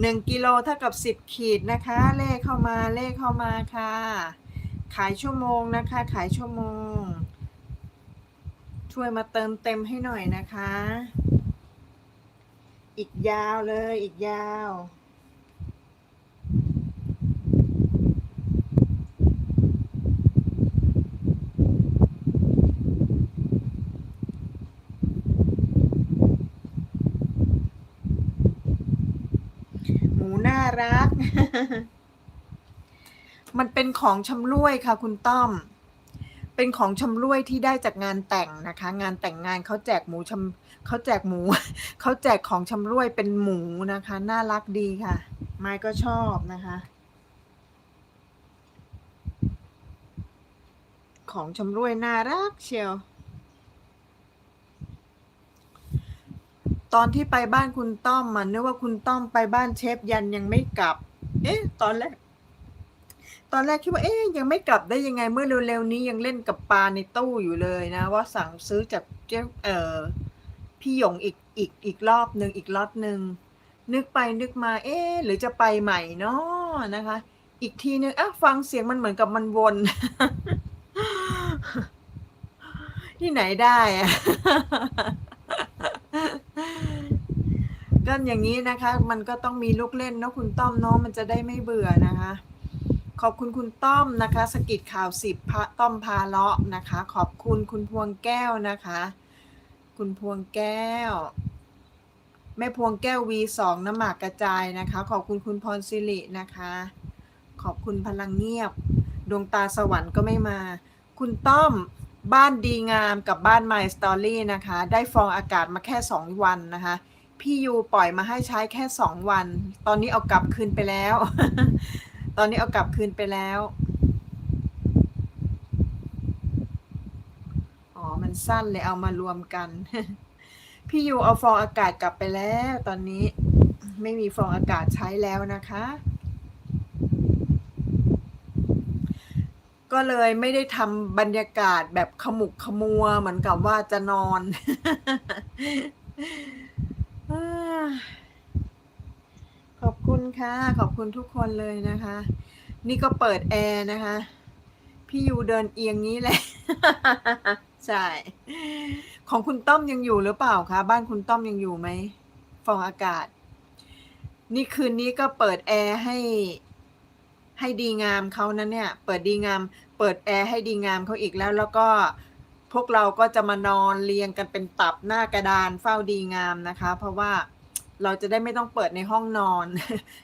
หนึ่งกิโลเท่ากับสิบขีดนะคะ เลขเข้ามาเลขเข้ามาค่ะ ขายชั่วโมงนะคะ ขายชั่วโมง ช่วยมาเติมเต็มให้หน่อยนะคะ อีกยาวเลยอีกยาว รัก มันเป็นของชำร่วยค่ะ คุณต้อม เป็นของชำร่วยที่ได้จากงานแต่งนะคะ งานแต่งงานเขาแจกหมูชำเขาแจกหมู เขาแจกของชำร่วยเป็นหมูนะคะ น่ารักดีค่ะ ไม้ก็ชอบนะคะ ของชำร่วยน่ารักเชียว ตอนที่ไปบ้านคุณต้อมมันนึกว่าคุณต้อมไปบ้านเชฟยันยังไม่กลับ เอ๊ะ ตอนแรก ตอนแรกคิดว่าเอ๊ะยังไม่กลับได้ยังไงเมื่อเร็วๆนี้ยังเล่นกับปลาในตู้อยู่เลยนะ ว่าสั่งซื้อจากเจ้าเอ่อพี่หยงอีกอีกอีกรอบหนึ่งอีกล็อตหนึ่งนึกไปนึกมา เอ๊ะหรือจะไปใหม่เนาะนะคะ อีกทีนึงอะฟังเสียงมันเหมือนกับมันวนที่ไหนได้อะ ก็อย่างนี้นะคะ มันก็ต้องมีลูกเล่นเนาะคุณต้อมเนาะมันจะได้ไม่เบื่อนะคะ ขอบคุณคุณต้อมนะคะสกิดข่าวสิบพระต้อมพาเลาะนะคะ ขอบคุณคุณพวงแก้วนะคะ คุณพวงแก้ว แม่พวงแก้ว V2 น้ำหมากกระจายนะคะ ขอบคุณคุณพรสิรินะคะ ขอบคุณพลังเงียบ ดวงตาสวรรค์ก็ไม่มา คุณต้อมบ้านดีงามกับบ้าน My Story นะคะ ได้ฟองอากาศมาแค่ 2 วันนะคะ พี่ยูปล่อยมาให้ใช้แค่2วัน ตอนนี้เอากลับคืนไปแล้ว ตอนนี้เอากลับคืนไปแล้ว อ๋อ มันสั้นเลยเอามารวมกัน พี่ยูเอาฟองอากาศกลับไปแล้ว ตอนนี้ไม่มีฟองอากาศใช้แล้วนะคะ ก็เลยไม่ได้ทำบรรยากาศแบบขมุกขมัวเหมือนกับว่าจะนอน ขอบคุณค่ะ ขอบคุณทุกคนเลยนะคะ นี่ก็เปิดแอร์นะคะ พี่ยูเดินเอียงนี้แหละ ใช่ ของคุณต้อมยังอยู่หรือเปล่าคะ บ้านคุณต้อมยังอยู่ไหม ฟองอากาศ นี่คืนนี้ก็เปิดแอร์ให้ ให้ดีงามเขานะเนี่ย เปิดดีงาม เปิดแอร์ให้ดีงามเขาอีกแล้ว แล้วก็ พวกเราก็จะมานอนเรียงกันเป็นตับหน้ากระดานเฝ้าดีงามนะคะ เพราะว่าเราจะได้ไม่ต้องเปิดในห้องนอน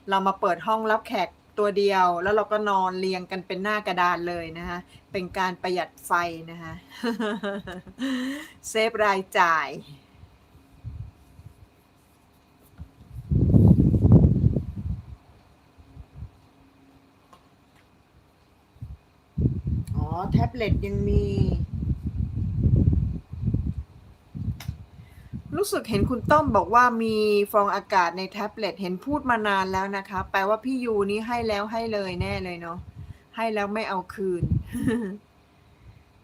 เรามาเปิดห้องรับแขกตัวเดียว แล้วเราก็นอนเรียงกันเป็นหน้ากระดานเลยนะคะเป็นการประหยัดไฟนะคะเซฟรายจ่ายอ๋อแท็บเล็ตยังมี รู้สึกเห็นคุณต้อมบอกว่ามีฟองอากาศในแท็บเล็ตเห็นพูดมานานแล้วนะคะ แปลว่าพี่ยูนี้ให้แล้วให้เลยแน่เลยเนาะให้แล้วไม่เอาคืน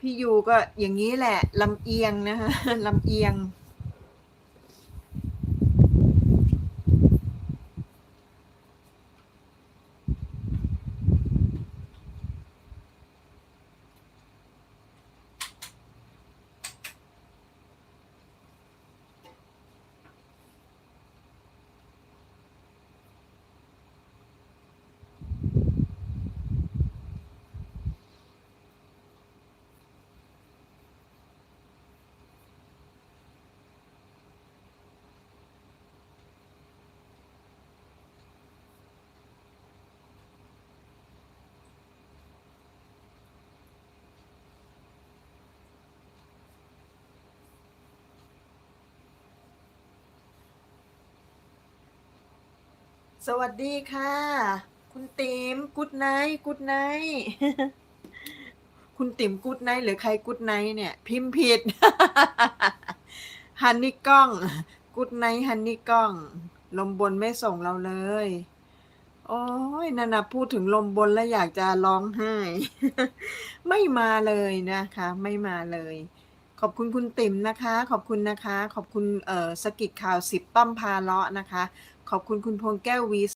พี่ยูก็อย่างนี้แหละลำเอียงนะคะลำเอียง สวัสดีค่ะ คุณติ๋มกุดไนท์กุดไนท์คุณติ๋มกุดไนท์หรือใครกุดไนท์เนี่ย พิมพ์ผิด ฮันนี่กล้อง กุดไนท์ฮันนี่กล้อง ลมบนไม่ส่งเราเลย โอ้ยนานาพูดถึงลมบนแล้วอยากจะร้องไห้ ไม่มาเลยนะคะ ไม่มาเลย ขอบคุณคุณติ๋มนะคะ ขอบคุณนะคะ ขอบคุณเอ่อสกิดข่าวสิบต้อมพาเลาะนะคะ ขอบคุณคุณพงแก้ววี